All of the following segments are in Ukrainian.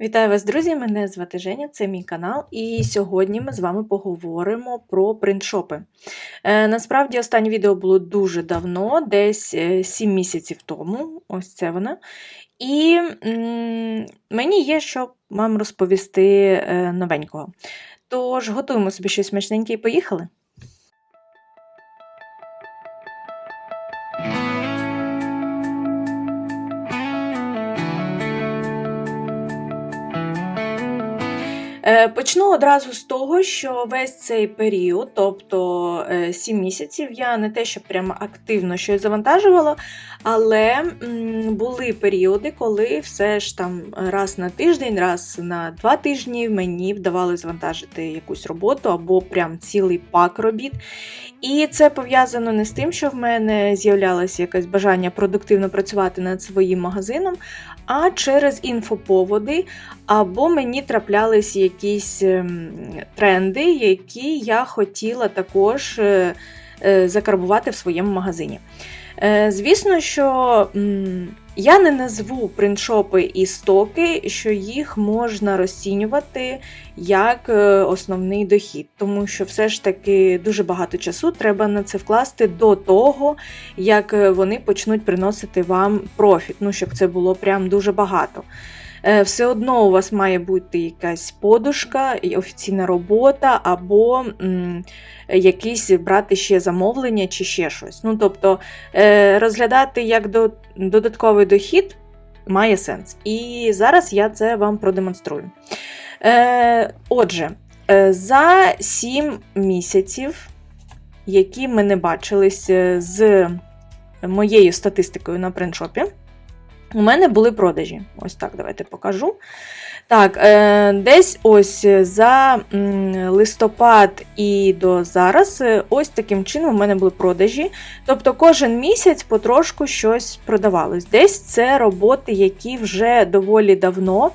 Вітаю вас, друзі! Мене звати Женя, це мій канал, і сьогодні ми з вами поговоримо про принтшопи. Е, насправді, останнє відео було дуже давно, десь е, 7 місяців тому. Ось це вона. І м, мені є що вам розповісти е, новенького. Тож, готуємо собі щось смачненьке і поїхали. Почну одразу з того, що весь цей період, тобто 7 місяців, я не те, що прямо активно щось завантажувала, але були періоди, коли все ж там раз на тиждень, раз на два тижні мені вдавалося завантажити якусь роботу або прям цілий пак робіт. І це пов'язано не з тим, що в мене з'являлося якесь бажання продуктивно працювати над своїм магазином, а через інфоповоди, або мені траплялись якісь ем, тренди, які я хотіла також е, е, закарбувати в своєму магазині. Е, Звісно, що я не назву приншопи і стоки, що їх можна розцінювати як е, основний дохід, тому що все ж таки дуже багато часу треба на це вкласти до того, як е, вони почнуть приносити вам профіт. Ну, щоб це було прям дуже багато. Е, Все одно у вас має бути якась подушка, офіційна робота, або м, якісь брати ще замовлення чи ще щось. Ну, тобто е, розглядати як до, додатковий дохід має сенс. І зараз я це вам продемонструю. Е, Отже, за 7 місяців, які ми не бачились з моєю статистикою на принтшопі, у мене були продажі. Ось так, давайте покажу. Так, е, десь ось за листопад і до зараз, е, ось таким чином у мене були продажі. Тобто кожен місяць потрошку щось продавалось. Десь це роботи, які вже доволі давно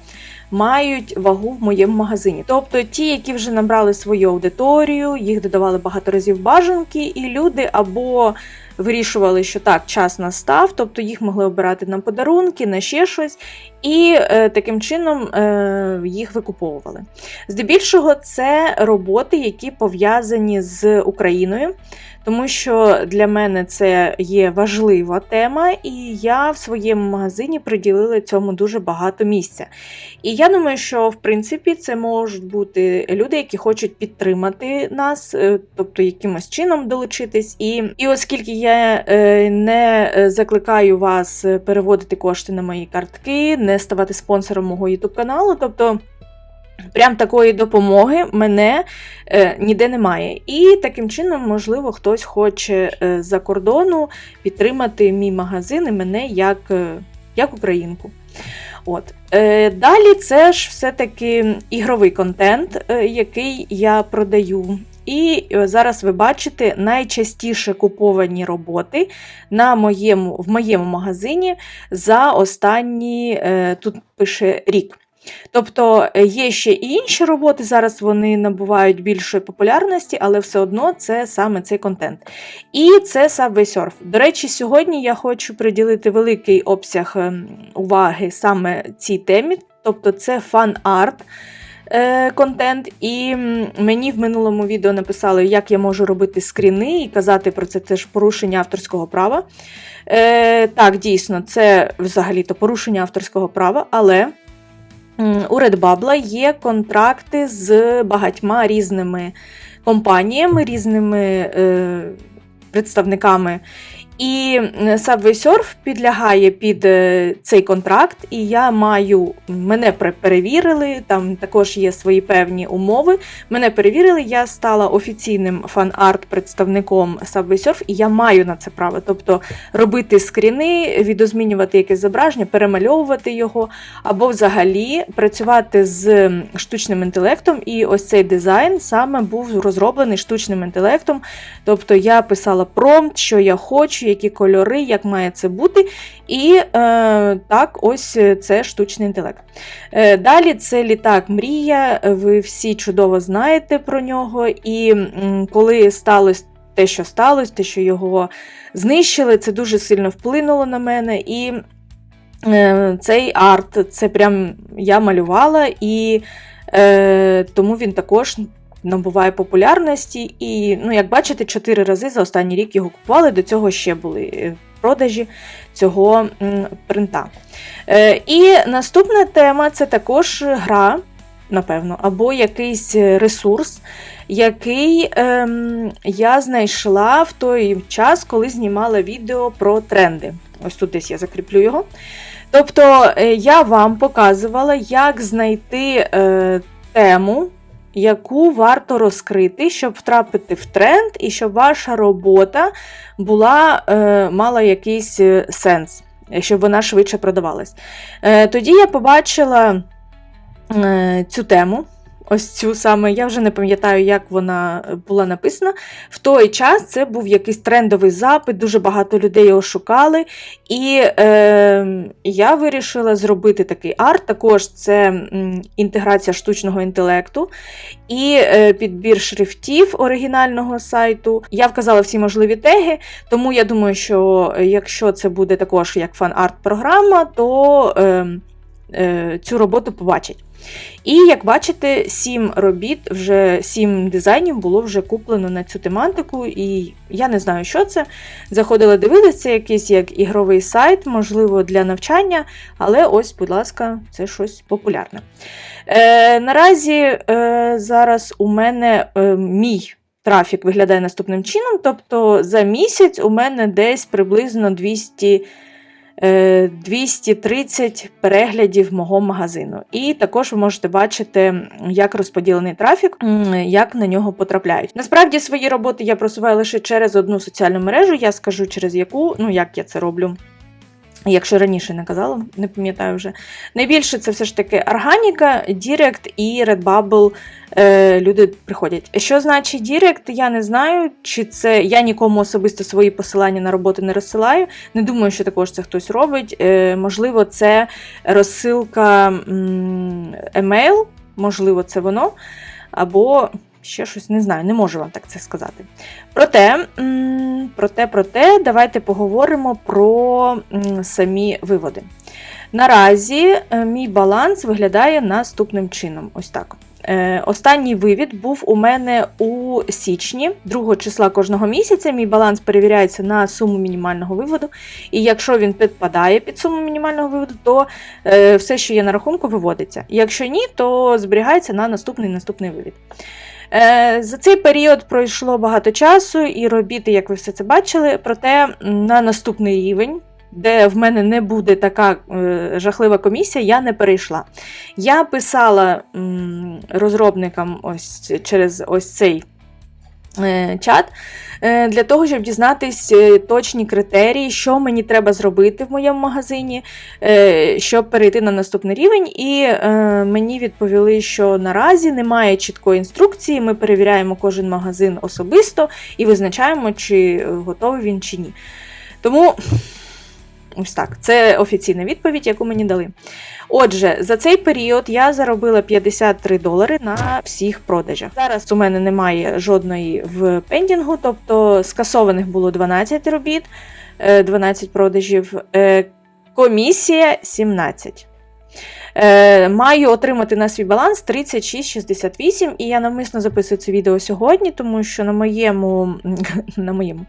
мають вагу в моєму магазині. Тобто ті, які вже набрали свою аудиторію, їх додавали багато разів бажанки, і люди або вирішували, що так, час настав, тобто їх могли обирати на подарунки, на ще щось, і е, таким чином е, їх викуповували. Здебільшого, це роботи, які пов'язані з Україною. Тому що для мене це є важлива тема, і я в своєму магазині приділила цьому дуже багато місця. І я думаю, що в принципі це можуть бути люди, які хочуть підтримати нас, е, тобто якимось чином долучитись. І, і оскільки я е, не закликаю вас переводити кошти на мої картки, не ставати спонсором мого YouTube каналу, тобто. Прям такої допомоги мене е, ніде немає. І таким чином, можливо, хтось хоче е, за кордону підтримати мій магазин і мене як, е, як українку. От. Е, далі це ж все-таки ігровий контент, е, який я продаю. І е, зараз ви бачите найчастіше куповані роботи на моєму, в моєму магазині за останні, е, тут пише рік. Тобто е, є ще і інші роботи, зараз вони набувають більшої популярності, але все одно це саме цей контент. І це Subway Surf. До речі, сьогодні я хочу приділити великий обсяг ем, уваги саме цій темі, тобто це фан-арт. е, Контент, і мені в минулому відео написали, як я можу робити скріни і казати про це теж порушення авторського права. Е, Так, дійсно, це взагалі-то порушення авторського права, але у Редбабла є контракти з багатьма різними компаніями, різними е, представниками. І Subway Surf підлягає під е, цей контракт, і я маю, мене перевірили, там також є свої певні умови. Мене перевірили, я стала офіційним фан-арт-представником Subway Surf, і я маю на це право. Тобто робити скріни, відозмінювати якесь зображення, перемальовувати його, або взагалі працювати з штучним інтелектом. І ось цей дизайн саме був розроблений штучним інтелектом. Тобто я писала промпт, що я хочу, які кольори, як має це бути. І е, так, ось це штучний інтелект. Е, далі це літак Мрія. Ви всі чудово знаєте про нього. І м, коли сталося те, що сталося, те, що його знищили, це дуже сильно вплинуло на мене. І е, цей арт, це прям я малювала, і е, тому він також набуває популярності. І, ну, як бачите, чотири рази за останній рік його купували, до цього ще були е, продажі цього принта. Е, і наступна тема це також гра, напевно, або якийсь ресурс, який ем, я знайшла в той час, коли знімала відео про тренди. Ось тут десь я закріплю його. Тобто е, я вам показувала, як знайти е, тему, яку варто розкрити, щоб втрапити в тренд, і щоб ваша робота була, е, мала якийсь е, сенс, щоб вона швидше продавалась. Е, тоді я побачила е, цю тему. Ось цю саме, я вже не пам'ятаю, як вона була написана. В той час це був якийсь трендовий запит, дуже багато людей його шукали. І е, я вирішила зробити такий арт. Також це інтеграція штучного інтелекту і е, підбір шрифтів оригінального сайту. Я вказала всі можливі теги, тому я думаю, що якщо це буде також як фан-арт-програма, то е, е, цю роботу побачать. І як бачите, сім робіт, вже сім дизайнів було вже куплено на цю тематику, і я не знаю, що це. Заходила дивилася, це якийсь як ігровий сайт, можливо, для навчання, але ось, будь ласка, це щось популярне. Е, Наразі е, зараз у мене е, мій. Трафік виглядає наступним чином, тобто за місяць у мене десь приблизно 200 е, 230 переглядів мого магазину. І також ви можете бачити, як розподілений трафік, як на нього потрапляють. Насправді свої роботи я просуваю лише через одну соціальну мережу, я скажу через яку, ну як я це роблю. Якщо раніше не казала, не пам'ятаю вже. Найбільше це все ж таки органіка, Дірект і Redbubble е, люди приходять. Що значить Дірект, я не знаю, чи це я нікому особисто свої посилання на роботу не розсилаю. Не думаю, що також це хтось робить. Е, можливо, це розсилка емейл, можливо, це воно. Або ще щось не знаю, не можу вам так це сказати. Проте, проте, проте, давайте поговоримо про самі виводи. Наразі е, мій баланс виглядає наступним чином. Ось так. Е, Останній вивід був у мене у січні, 2 числа кожного місяця. Мій баланс перевіряється на суму мінімального виводу. І якщо він підпадає під суму мінімального виводу, то е, все, що є на рахунку, виводиться. Якщо ні, то зберігається на наступний наступний вивід. Е, За цей період пройшло багато часу і робіти, як ви все це бачили, проте на наступний рівень. Де в мене не буде така е, жахлива комісія, я не перейшла. Я писала м, розробникам ось через ось цей чат е, для того, щоб дізнатись е, точні критерії, що мені треба зробити в моєму магазині, е, щоб перейти на наступний рівень. І е, мені відповіли, що наразі немає чіткої інструкції. Ми перевіряємо кожен магазин особисто і визначаємо, чи готовий він чи ні. Тому. Ось так, це офіційна відповідь, яку мені дали. Отже, за цей період я заробила 53 долари на всіх продажах. Зараз у мене немає жодної в пендінгу, тобто скасованих було 12 робіт, е, 12 продажів, е, комісія 17. Е, Маю отримати на свій баланс 36,68, і я навмисно записую це відео сьогодні, тому що на моєму на моєму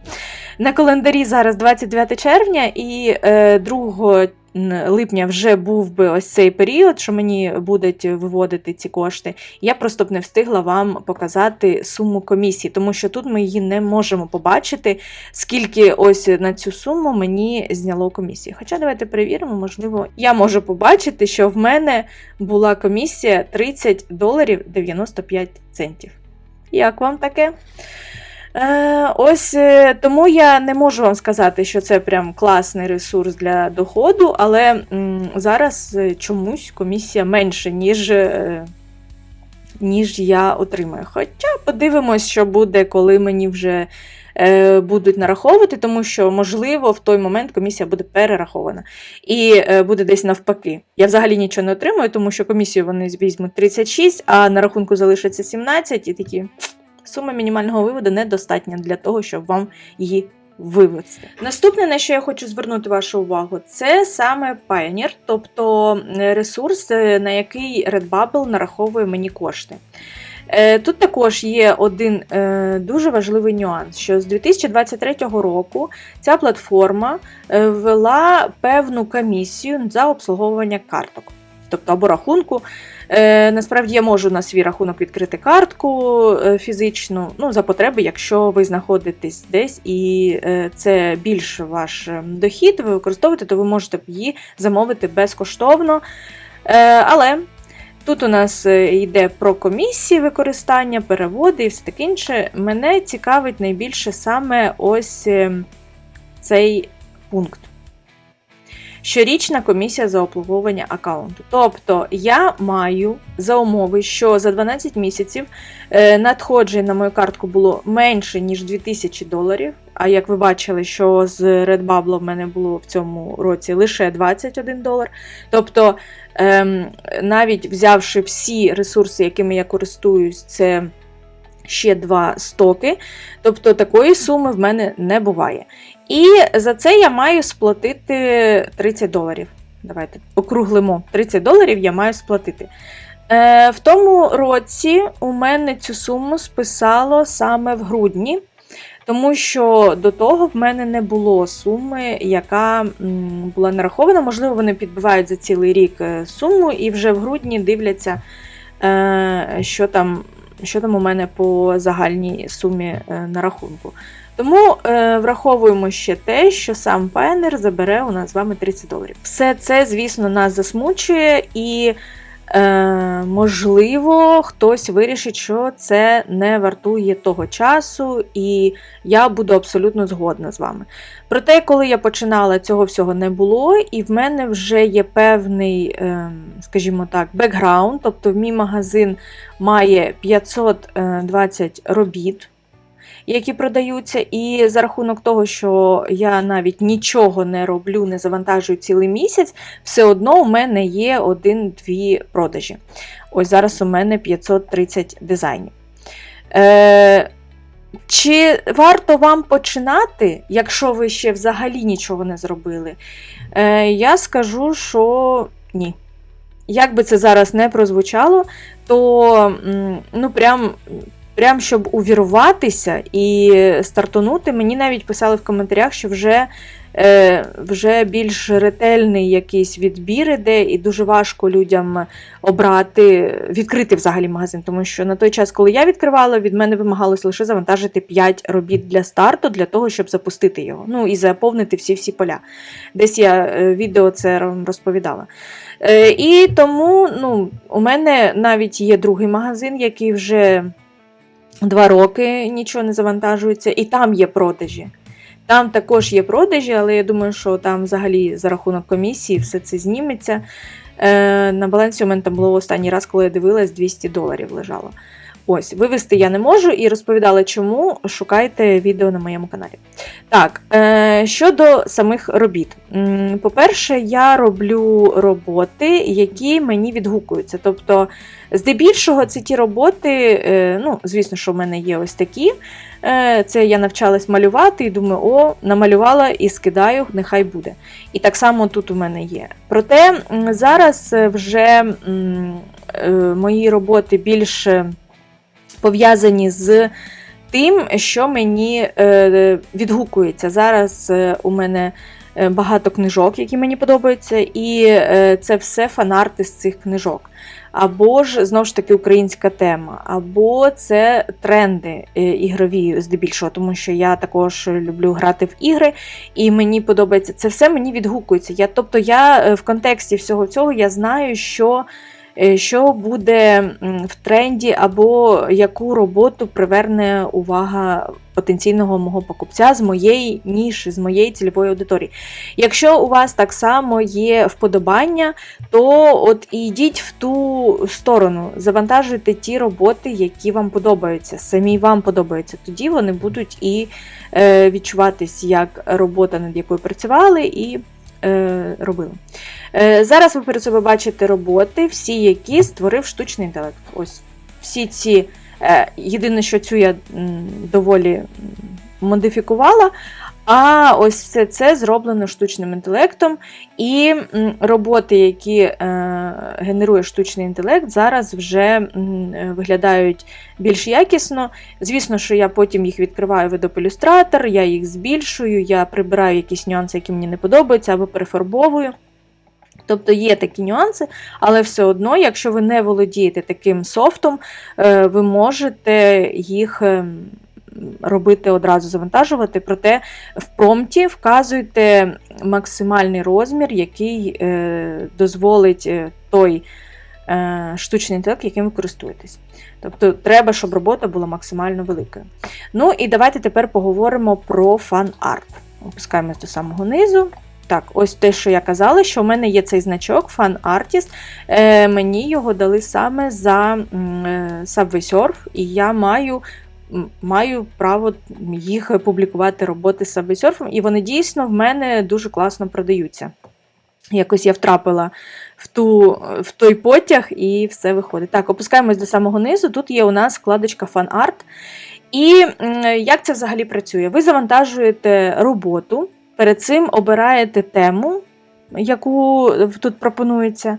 на календарі зараз 29 червня, і е, 2 липня вже був би ось цей період, що мені будуть виводити ці кошти. Я просто б не встигла вам показати суму комісії, тому що тут ми її не можемо побачити, скільки ось на цю суму мені зняло комісію. Хоча давайте перевіримо, можливо, я можу побачити, що в мене була комісія 30 доларів 95 центів. Як вам таке? Е, ось е, тому я не можу вам сказати, що це прям класний ресурс для доходу, але м, зараз е, чомусь комісія менше, ніж, е, ніж я отримаю. Хоча подивимось, що буде, коли мені вже е, будуть нараховувати, тому що, можливо, в той момент комісія буде перерахована. І е, буде десь навпаки. Я взагалі нічого не отримую, тому що комісію вони візьмуть 36, а на рахунку залишиться 17 і такі. Сума мінімального виводу недостатня для того, щоб вам її вивести. Наступне, на що я хочу звернути вашу увагу, це саме Pioneer, тобто ресурс, е, на який Redbubble нараховує мені кошти. Е, тут також є один е, дуже важливий нюанс, що з 2023 року ця платформа ввела певну комісію за обслуговування карток, тобто або рахунку. Насправді я можу на свій рахунок відкрити картку фізичну, ну, за потреби, якщо ви знаходитесь десь і це більш ваш дохід, ви використовуєте, то ви можете її замовити безкоштовно. Але Тут у нас е, йде про комісії використання, переводи і все таке інше. Мене цікавить найбільше саме ось е, цей пункт. Щорічна комісія за обслуговування аккаунту. Тобто я маю за умови, що за 12 місяців е, надходжень на мою картку було менше, ніж 2000 доларів. А як ви бачили, що з Redbubble в мене було в цьому році лише 21 долар. Тобто, ем, навіть взявши всі ресурси, якими я користуюсь, це ще два стоки. Тобто такої суми в мене не буває. І за це я маю сплатити 30 доларів. Давайте округлимо 30 доларів я маю сплатити. Е, В тому році у мене цю суму списало саме в грудні. Тому що до того в мене не було суми, яка була нарахована. Можливо, вони підбивають за цілий рік е, суму і вже в грудні дивляться, е, що там що там у мене по загальній сумі е, на рахунку. Тому враховуємо ще те, що сам Пайнер забере у нас з вами 30 доларів. Все це, звісно, нас засмучує і. Е, Можливо, хтось вирішить, що це не вартує того часу, і я буду абсолютно згодна з вами. Проте, коли я починала, цього всього не було, і в мене вже є певний, е, скажімо так, бекграунд, тобто мій магазин має 520 робіт які продаються. І за рахунок того, що я навіть нічого не роблю, не завантажую цілий місяць, все одно у мене є один-дві продажі. Ось зараз у мене 530 дизайнів. Е, Чи варто вам починати, якщо ви ще взагалі нічого не зробили? Е, Я скажу, що ні. Як би це зараз не прозвучало, то ну прям прям щоб увірватися і стартунути, мені навіть писали в коментарях, що вже е, вже більш ретельний якийсь відбір іде, і дуже важко людям обрати, відкрити взагалі магазин. Тому що на той час, коли я відкривала, від мене вимагалось лише завантажити 5 робіт для старту, для того, щоб запустити його. Ну і заповнити всі-всі поля. Десь я е, відео це розповідала. Е, і тому ну, у мене навіть є другий магазин, який вже два роки нічого не завантажується, і там є продажі. Там також є продажі, але я думаю, що там взагалі за рахунок комісії все це зніметься. Е, На балансі у мене там було останній раз, коли я дивилась, 200 доларів лежало. Ось, вивести я не можу і розповідала, чому шукайте відео на моєму каналі. Так, е, щодо самих робіт. По-перше, я роблю роботи, які мені відгукуються. Тобто, здебільшого, це ті роботи, е, ну, звісно, що в мене є ось такі. Е, це я навчалась малювати і думаю, о, намалювала і скидаю, нехай буде. І так само тут у мене є. Проте зараз вже мої роботи більше пов'язані з тим, що мені е, відгукується. Зараз е, у мене е, багато книжок, які мені подобаються, і це все фанарти з цих книжок. Або ж, знову ж таки, українська тема, або це тренди ігрові, здебільшого, тому що я також люблю грати в ігри, і мені подобається це все мені відгукується. Я, Тобто я в контексті всього цього я знаю, що що буде в тренді, або яку роботу приверне увага потенційного мого покупця з моєї ніші, з моєї цільової аудиторії. Якщо у вас так само є вподобання, то от йдіть в ту сторону, завантажуйте ті роботи, які вам подобаються, самі вам подобаються. Тоді вони будуть і е, відчуватись як робота, над якою працювали, і е. Е, Зараз ви перед собою бачите роботи, всі, які створив штучний інтелект. Ось всі ці. Е, єдине, що цю я доволі модифікувала. А ось все це зроблено штучним інтелектом, і роботи, які е, генерує штучний інтелект, зараз вже виглядають більш якісно. Звісно, що я потім їх відкриваю в я їх збільшую, я прибираю якісь нюанси, які мені не подобаються, або перефарбовую. Тобто є такі нюанси, але все одно, якщо ви не володієте таким софтом, е, ви можете їх ем, робити одразу завантажувати, проте в промпті вказуйте максимальний розмір, який е, дозволить е, той е, штучний інтелект, яким ви користуєтесь. Тобто треба, щоб робота була максимально великою. Ну і давайте тепер поговоримо про фан-арт. Опускаємось до самого низу. Так, ось те, що я казала, що в мене є цей значок Fan Artist. Е, Мені його дали саме за Subway Surf, і я маю маю право їх публікувати роботи з Subway і вони дійсно в мене дуже класно продаються. Якось я втрапила в ту, в той потяг і все виходить. Так, опускаємось до самого низу. Тут є у нас вкладочка Art. І як це взагалі працює? Ви завантажуєте роботу. Перед цим обираєте тему, яку тут пропонується,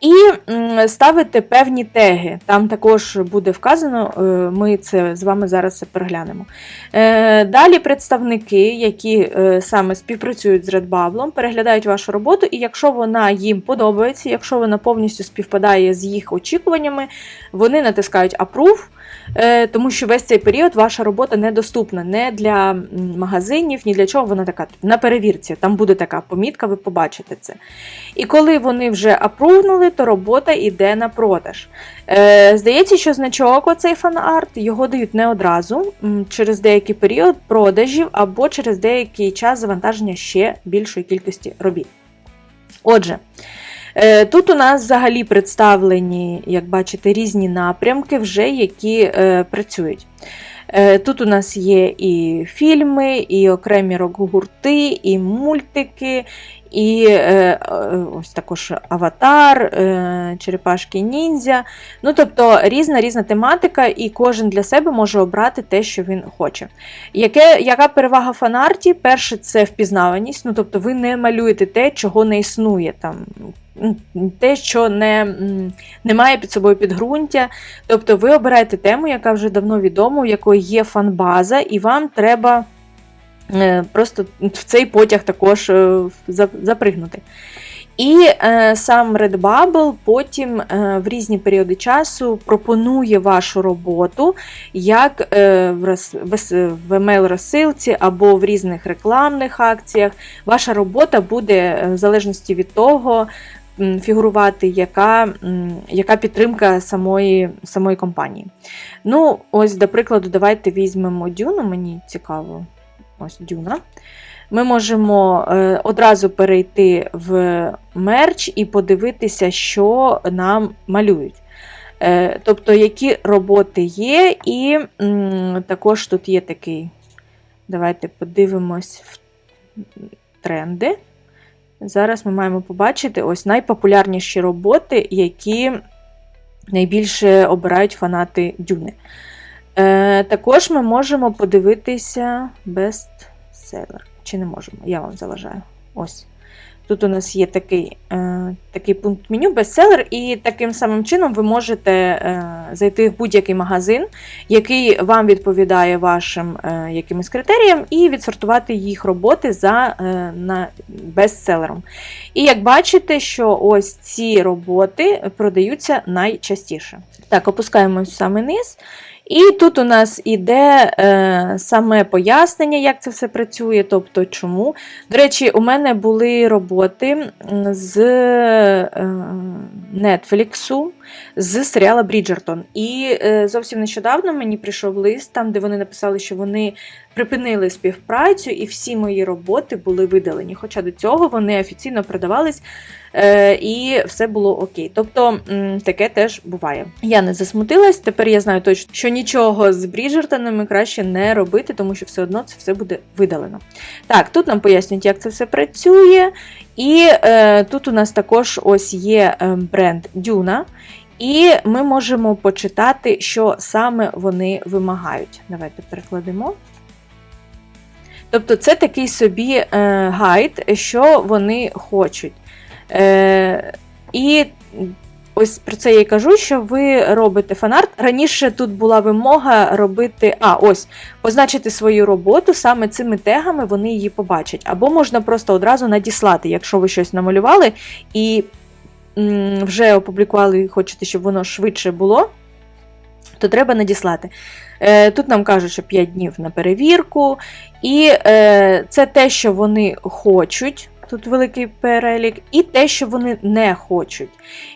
і м, ставите певні теги. Там також буде вказано, е, ми це з вами зараз переглянемо. Е, Далі представники, які е, саме співпрацюють з Redbubble, переглядають вашу роботу, і якщо вона їм подобається, якщо вона повністю співпадає з їх очікуваннями, вони натискають Approve. Тому що весь цей період ваша робота недоступна не для магазинів, ні для чого вона така на перевірці. Там буде така помітка, ви побачите це. І коли вони вже апрувнули, то робота йде на продаж. Е, Здається, що значок оцей фан-арт його дають не одразу, через деякий період продажів або через деякий час завантаження ще більшої кількості робіт. Отже. Е, Тут у нас взагалі представлені, як бачите, різні напрямки, вже які е, працюють. Тут у нас є і фільми, і окремі рок-гурти, і мультики, і е, е, ось також аватар, е, черепашки ніндзя. Ну, тобто різна різна тематика, і кожен для себе може обрати те, що він хоче. Яке, Яка перевага фанарті? Перше, це впізнаваність. Ну, тобто ви не малюєте те, чого не існує. Там, те, що не, не має під собою підґрунтя. Тобто ви обираєте тему, яка вже давно відома, у якої є фанбаза, і вам треба просто в цей потяг також е, запригнути. І е, сам Redbubble потім е, в різні періоди часу пропонує вашу роботу як е, в, в, в емейл-розсилці або в різних рекламних акціях. Ваша робота буде е, в залежності від того фігурувати, яка, яка підтримка самої, самої компанії. Ну, ось, до прикладу, давайте візьмемо Дюну, мені цікаво. Ось Дюна. Ми можемо е, одразу перейти в мерч і подивитися, що нам малюють. Е, тобто, які роботи є, і також тут є такий. Давайте подивимось в тренди. Зараз ми маємо побачити ось найпопулярніші роботи, які найбільше обирають фанати Дюни. Е, також ми можемо подивитися бестселер. Чи не можемо? Я вам заважаю. Ось. Тут у нас є такий е, такий пункт меню бестселер, і таким самим чином ви можете е, зайти в будь-який магазин, який вам відповідає вашим е, якимось критеріям, і відсортувати їх роботи за е, на бестселером. І як бачите, що ось ці роботи продаються найчастіше. Так, опускаємось в самий низ. І тут у нас іде е, саме пояснення, як це все працює, тобто чому. До речі, у мене були роботи з е, Netflix, з серіала Бріджертон. І е, зовсім нещодавно мені прийшов лист, там, де вони написали, що вони припинили співпрацю, і всі мої роботи були видалені. Хоча до цього вони офіційно продавались. Е, і все було окей. Тобто таке теж буває. Я не засмутилась, тепер я знаю точно, що нічого з Бріджертонами краще не робити, тому що все одно це все буде видалено. Так, тут нам пояснюють, як це все працює. І е, тут у нас також ось є е, бренд Дюна. І ми можемо почитати, що саме вони вимагають. Давайте перекладемо. Тобто це такий собі е, гайд, що вони хочуть. Е, І ось про це я й кажу, що ви робите фанарт. Раніше тут була вимога робити, а, ось, позначити свою роботу саме цими тегами, вони її побачать. Або можна просто одразу надіслати, якщо ви щось намалювали і вже опублікували і хочете, щоб воно швидше було, то треба надіслати. Е, Тут нам кажуть, що 5 днів на перевірку, і е, це те, що вони хочуть. Тут великий перелік, і те, що вони не хочуть.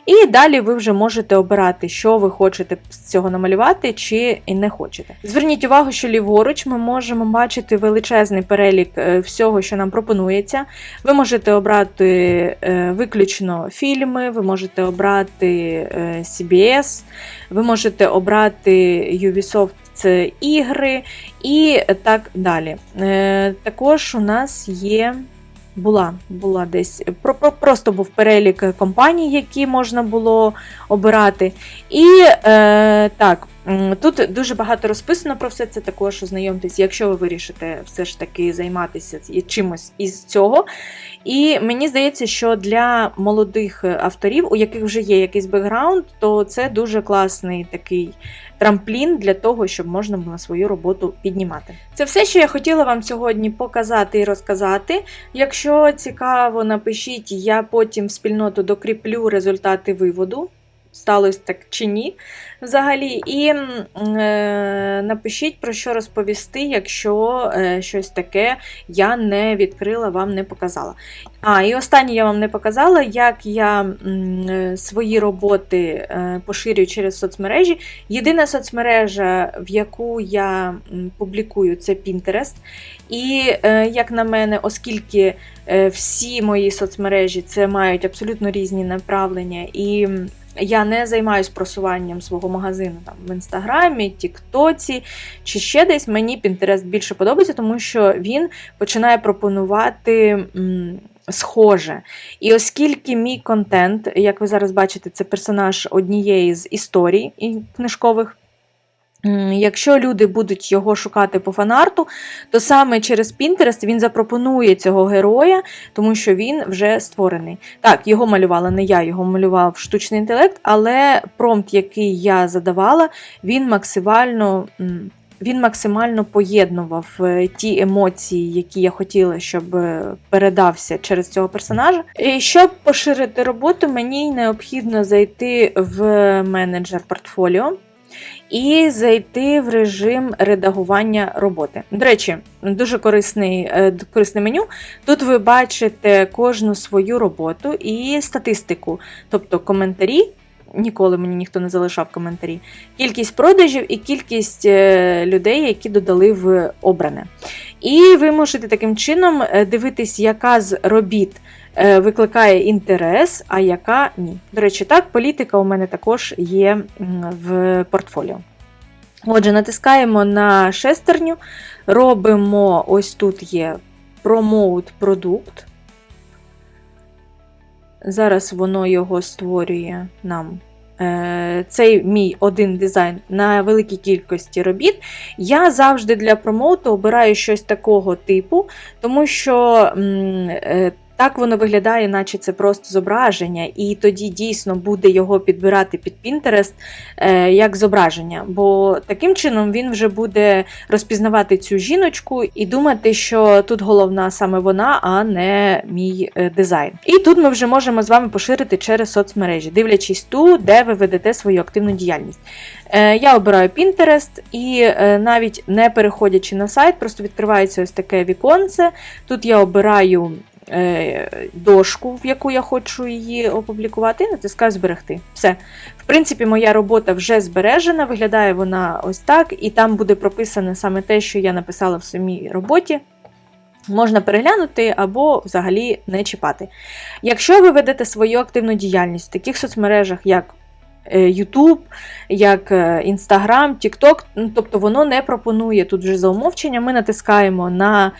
І далі ви вже можете обирати, що ви хочете з цього намалювати, чи не хочете. Зверніть увагу, що ліворуч ми можемо бачити величезний перелік е, всього, що нам пропонується. Ви можете обрати е, виключно фільми, ви можете обрати е, CBS, ви можете обрати Ubisoft це ігри і так далі. Також у нас є. Була, була десь про, про, просто був перелік компаній, які можна було обирати. І е, так, тут дуже багато розписано про все це. Також ознайомтесь, якщо ви вирішите все ж таки займатися чимось із цього. І мені здається, що для молодих авторів, у яких вже є якийсь бекграунд, то це дуже класний такий трамплін для того, щоб можна було свою роботу піднімати. Це все, що я хотіла вам сьогодні показати і розказати. Якщо цікаво, напишіть, я потім в спільноту докріплю результати виводу. Сталося так чи ні взагалі. І е, напишіть про що розповісти, якщо е, щось таке я не відкрила, вам не показала. А, і останнє я вам не показала, як я е, свої роботи е, поширюю через соцмережі. Єдина соцмережа, в яку я публікую, це Pinterest. І, е, як на мене, оскільки е, всі мої соцмережі це мають абсолютно різні направлення, і я не займаюся просуванням свого магазину там в інстаграмі, Тіктоці чи ще десь. Мені Пінтерест більше подобається, тому що він починає пропонувати. м, Схоже. І оскільки мій контент, як ви зараз бачите, це персонаж однієї з історій книжкових. Якщо люди будуть його шукати по фанарту, то саме через Pinterest він запропонує цього героя, тому що він вже створений. Так, його малювала не я, його малював штучний інтелект, але промпт, який я задавала, він максимально. він максимально поєднував е, ті емоції, які я хотіла, щоб е, передався через цього персонажа. І щоб поширити роботу, мені необхідно зайти в менеджер портфоліо і зайти в режим редагування роботи. До речі, дуже корисний, е, корисне меню. Тут ви бачите кожну свою роботу і статистику, тобто коментарі. Ніколи мені ніхто не залишав коментарі. Кількість продажів і кількість е, людей, які додали в обране. І ви можете таким чином е, дивитись, яка з робіт викликає інтерес, а яка ні. До речі, так, політика у мене також є в портфоліо. Отже, натискаємо на шестерню, робимо ось тут є Promote продукт. Зараз воно його створює нам. Е, Цей мій один дизайн на великій кількості робіт. Я завжди для промоуту обираю щось такого типу, тому що е, так воно виглядає, наче це просто зображення, і тоді дійсно буде його підбирати під е, як зображення. Бо таким чином він вже буде розпізнавати цю жіночку і думати, що тут головна саме вона, а не мій е, дизайн. І тут ми вже можемо з вами поширити через соцмережі, дивлячись ту, де ви ведете свою активну діяльність. Е, Я обираю Pinterest і е, навіть не переходячи на сайт, просто відкривається ось таке віконце. Тут я обираю дошку, в яку я хочу її опублікувати, і натискаю зберегти. Все. В принципі, моя робота вже збережена, виглядає вона ось так, і там буде прописане саме те, що я написала в самій роботі. Можна переглянути або взагалі не чіпати. Якщо ви ведете свою активну діяльність в таких соцмережах, як е, YouTube, як е, Instagram, TikTok, ну, тобто воно не пропонує тут вже за умовчення. Ми натискаємо на е,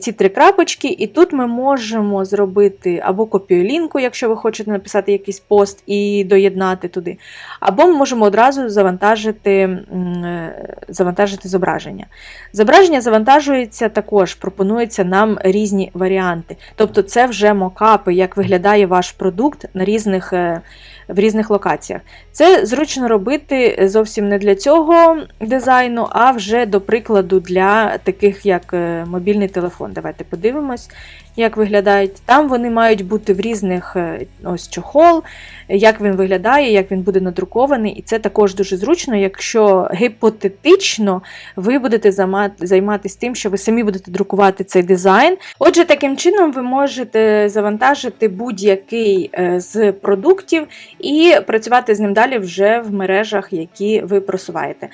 ці три крапочки, і тут ми можемо зробити або копію лінку, якщо ви хочете написати якийсь пост і доєднати туди, або ми можемо одразу завантажити, е, завантажити зображення. Зображення завантажується також, пропонується нам різні варіанти. Тобто, це вже мокапи, як виглядає ваш продукт на різних, е, в різних локаціях. Це зручно робити зовсім не для цього дизайну, а вже до прикладу для таких як е, мобільний телефон. Давайте подивимось, як виглядають. Там вони мають бути в різних е, ось чохол, як він виглядає, як він буде надрукований. І це також дуже зручно, якщо гіпотетично ви будете займа- займатися тим, що ви самі будете друкувати цей дизайн. Отже, таким чином ви можете завантажити будь-який е, з продуктів і працювати з ним далі вже в мережах, які ви просуваєте.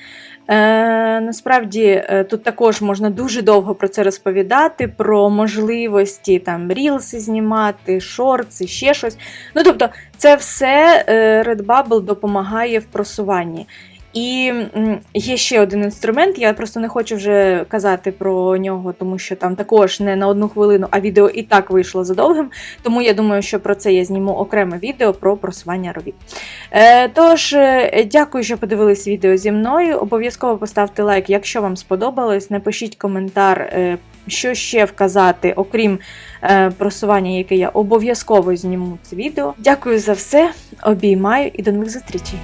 Е, насправді е, тут також можна дуже довго про це розповідати, про можливості там рілси знімати, шорти, ще щось. Ну тобто, це все е, Redbubble допомагає в просуванні. І є ще один інструмент, я просто не хочу вже казати про нього, тому що там також не на одну хвилину, а відео і так вийшло задовгим. Тому я думаю, що про це я зніму окреме відео про просування робіт. Е, тож, е, дякую, що подивились відео зі мною. Обов'язково поставте лайк, якщо вам сподобалось. Напишіть коментар, е, що ще вказати, окрім е, просування, яке я обов'язково зніму це відео. Дякую за все, обіймаю і до нових зустрічей!